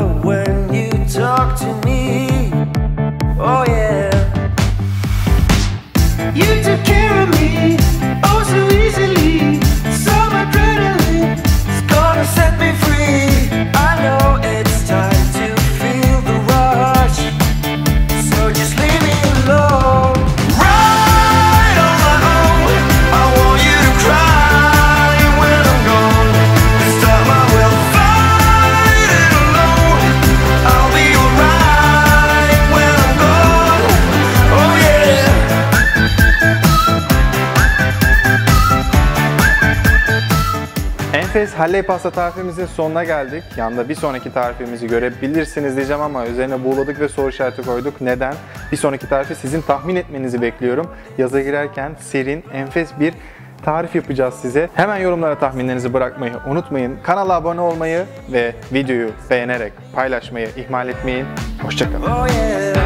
away. Enfes halley pasta tarifimizin sonuna geldik. Yanında bir sonraki tarifimizi görebilirsiniz diyeceğim ama üzerine buğuladık ve soru işareti koyduk. Neden? Bir sonraki tarifi sizin tahmin etmenizi bekliyorum. Yaza girerken serin, enfes bir tarif yapacağız size. Hemen yorumlara tahminlerinizi bırakmayı unutmayın. Kanala abone olmayı ve videoyu beğenerek paylaşmayı ihmal etmeyin. Hoşçakalın. Oh yeah.